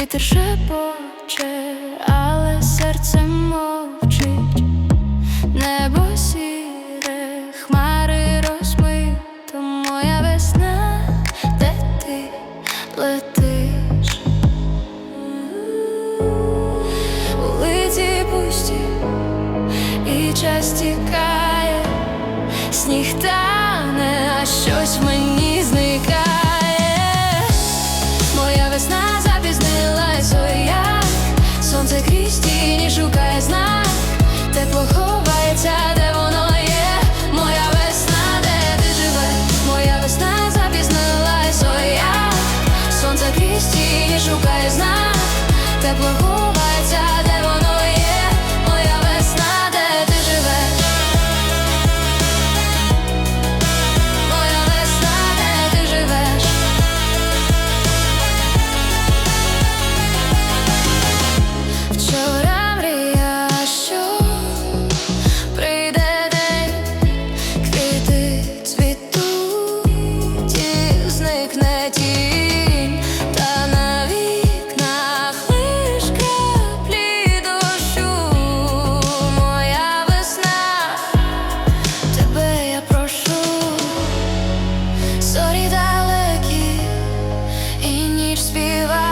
Вітер шепоче, але серце мовчить, небо сіре, хмари розмито, моя весна, де ти летиш, вулиці пусті, і час тікає, сніг тане, а щось сонце крізь тіні шукає знак, тепло поховається, де воно є, моя весна, де ти живе, моя весна запізнила своя, сонце крізь тіні шукає знак, тепло. тінь, та на вікнах лиш краплі моя весна, тебе я прошу, зорі далекі і ніч співає